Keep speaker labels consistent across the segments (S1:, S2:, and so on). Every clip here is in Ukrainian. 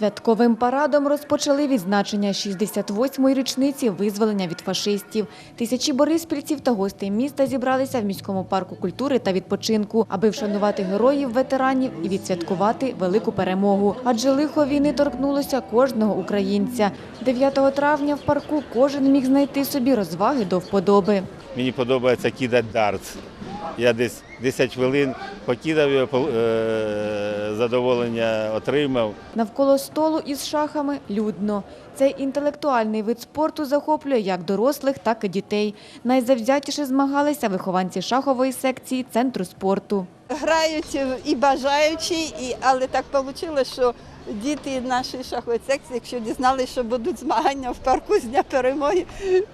S1: Святковим парадом розпочали відзначення 68-ї річниці визволення від фашистів. Тисячі бориспільців та гостей міста зібралися в міському парку культури та відпочинку, аби вшанувати героїв, ветеранів і відсвяткувати велику перемогу. Адже лихо війни торкнулося кожного українця. 9 травня в парку кожен міг знайти собі розваги до вподоби.
S2: Мені подобається кидати дартс. Я десь 10 хвилин покидав його, е, задоволення отримав.
S1: Навколо столу із шахами людно. Цей інтелектуальний вид спорту захоплює як дорослих, так і дітей. Найзавзятіше змагалися вихованці шахової секції центру спорту.
S3: Грають і бажаючі, і, але так вийшло, що діти нашої шахової секції, якщо дізналися, що будуть змагання в парку з Дня перемоги,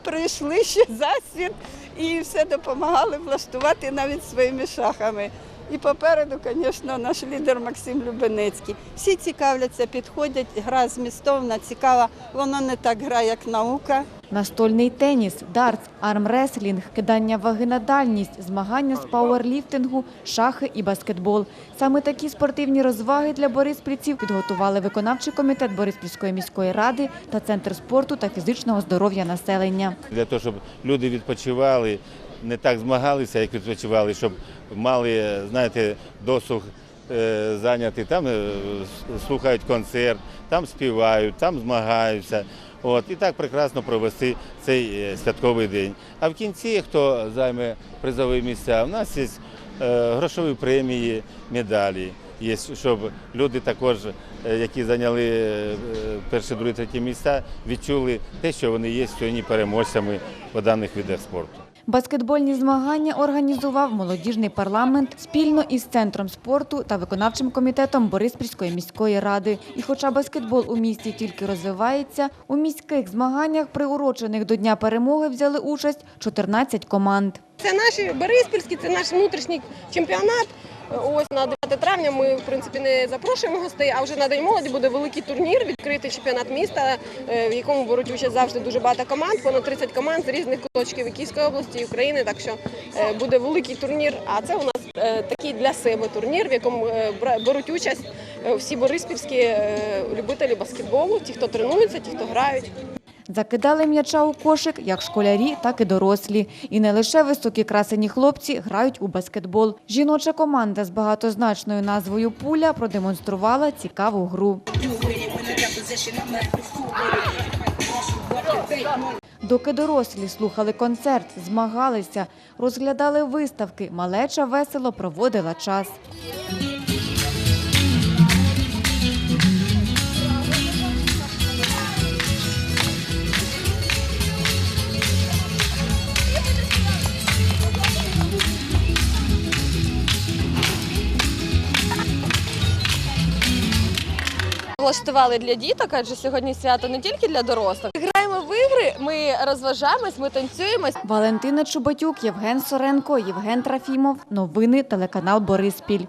S3: прийшли ще засвіт і все допомагали влаштувати навіть своїми шахами. І попереду, звісно, наш лідер Максим Любенецький. Всі цікавляться, підходять, гра змістовна, цікава. Воно не так гра, як наука.
S1: Настольний теніс, дартс, армреслінг, кидання ваги на дальність, змагання з пауерліфтингу, шахи і баскетбол. Саме такі спортивні розваги для бориспільців підготували виконавчий комітет Бориспільської міської ради та Центр спорту та фізичного здоров'я населення.
S2: Для того, щоб люди відпочивали, не так змагалися, як відпочивали, щоб мали, знаєте, досуг е, зайняти, там е, слухають концерт, там співають, там змагаються. От, і так прекрасно провести цей е, святковий день. А в кінці, хто займе призові місця, у нас є грошові премії, медалі. Є, щоб люди також, які зайняли е, перші, другі, треті місця, відчули те, що вони є сьогодні переможцями по даних видах спорту.
S1: Баскетбольні змагання організував молодіжний парламент спільно із центром спорту та виконавчим комітетом Бориспільської міської ради. І хоча баскетбол у місті тільки розвивається, у міських змаганнях, приурочених до Дня перемоги, взяли участь 14 команд.
S4: Це наші Бориспільські, це наш внутрішній чемпіонат. Ось на 9 травня ми в принципі не запрошуємо гостей, а вже на день молоді буде великий турнір, відкритий чемпіонат міста, е, в якому беруть участь завжди дуже багато команд, понад 30 команд з різних куточків Київської області і України. Так що е, буде великий турнір. А це у нас е, такий для себе турнір, в якому беруть участь всі бориспільські любителі баскетболу, ті, хто тренуються, ті, хто грають.
S1: Закидали м'яча у кошик як школярі, так і дорослі. І не лише високі красені хлопці грають у баскетбол. Жіноча команда з багатозначною назвою Пуля продемонструвала цікаву гру. Доки дорослі слухали концерт, змагалися, розглядали виставки, малеча весело проводила час.
S5: Влаштували для діток, адже сьогодні свято не тільки для дорослих. Граємо в ігри, ми розважаємось, ми танцюємось.
S1: Валентина Чубатюк, Євген Соренко, Євген Трофімов. Новини телеканал Бориспіль.